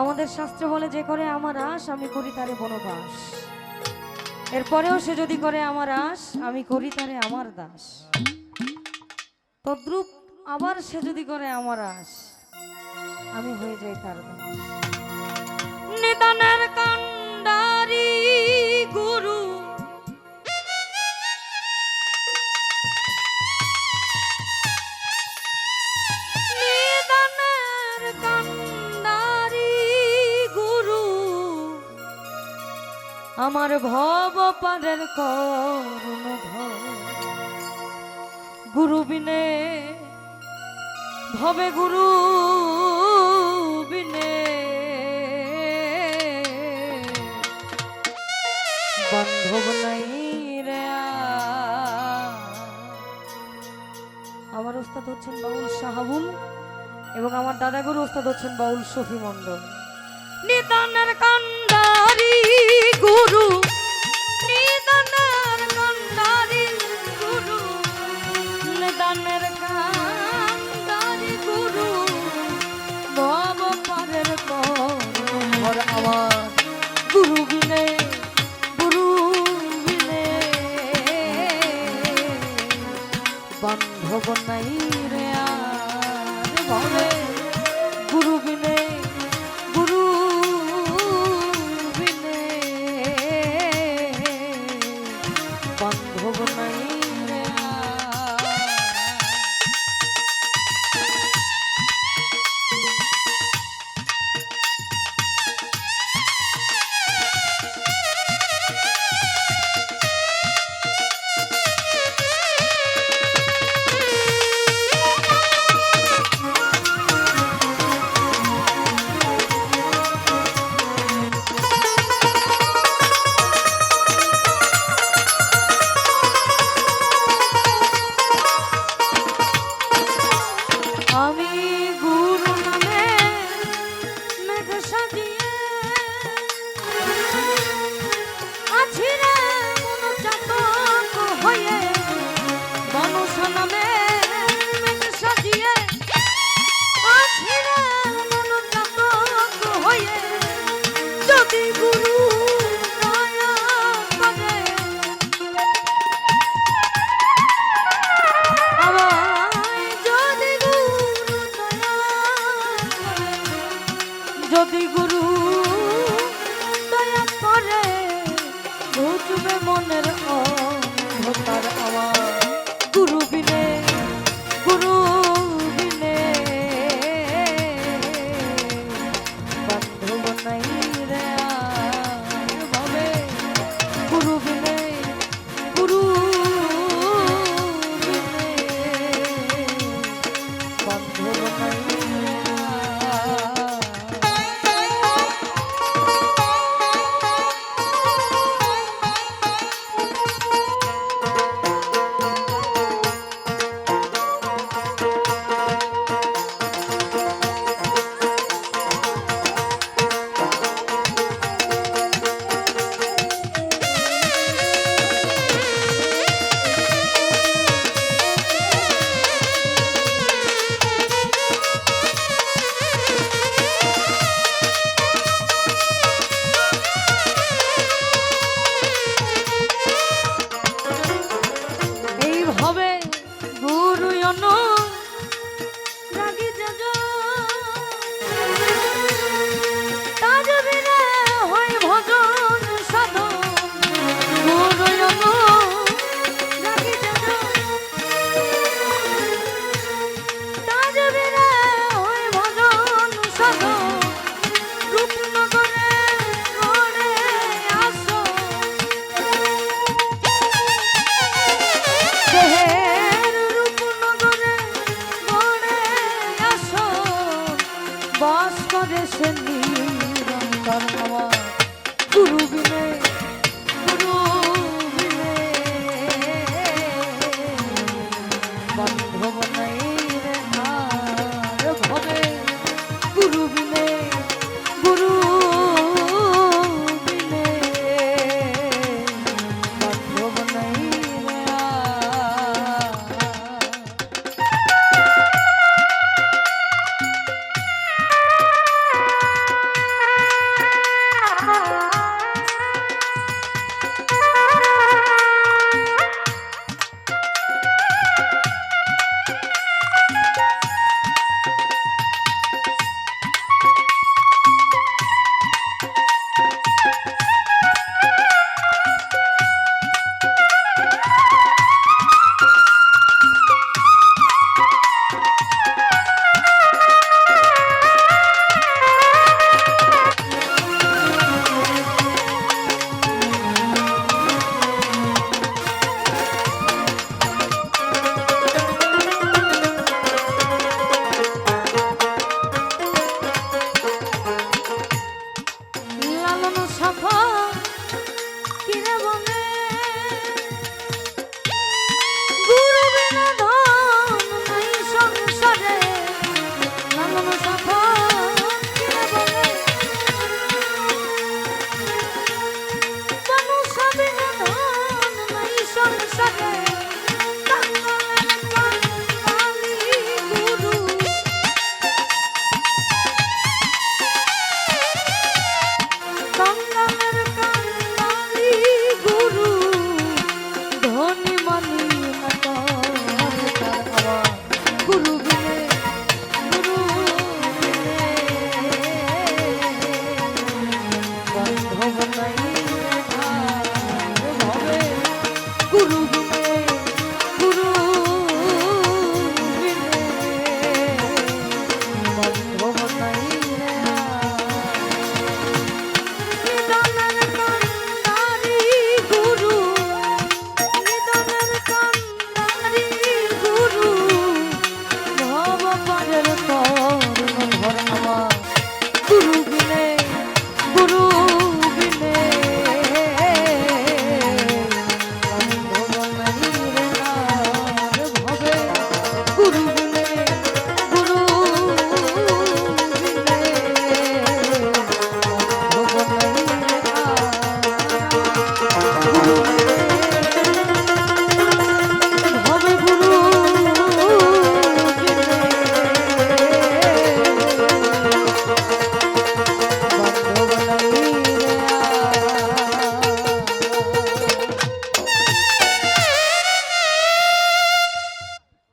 আমাদের শাস্ত্র বলে, যে করে আমার আশ, আমি করি তারে বনবাস এরপরেও সে যদি করে আমার আশ, আমি করি তারে আমার দাস। তদ্রুপ আবার সে যদি করে আমার আশ, আমি হয়ে যাই তার দাস। আমার ভব পারের করুণ গুরু বিনে, ভবে গুরু বিনে। বান্ধব নাই রে আমার ওস্তাদ হচ্ছেন বাউল শাহাবুল এবং আমার দাদাগুরু ওস্তাদ হচ্ছেন বাউল সফি মন্ডল নিদানের কান্ড গুরু নিদানা গুরু বিনা